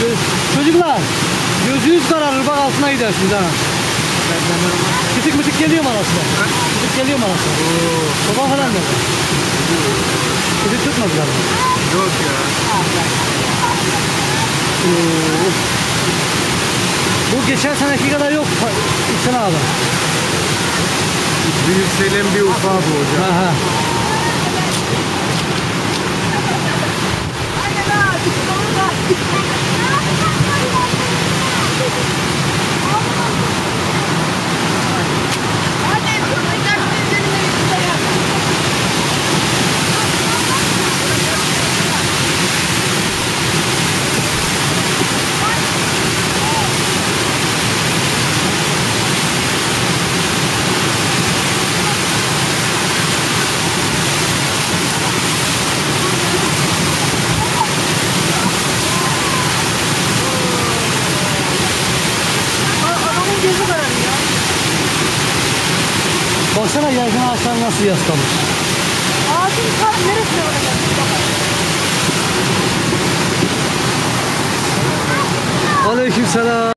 Gö- Çocuklar gözünüz kararır bak altına gidersiniz ha. Kütük mütük geliyor mu arasına? Kütük geliyor mu arasına? Baba falan da. Kütük tutmadılar mı? Yok ya. Oo. Bu geçen seneki kadar yok İhsan abi. Bir yükselen bir ufağı bu hocam. Baksana yaygın ağaçlar nasıl yaslamış. Ağzın tam neresine bakacak? Aleyküm selam.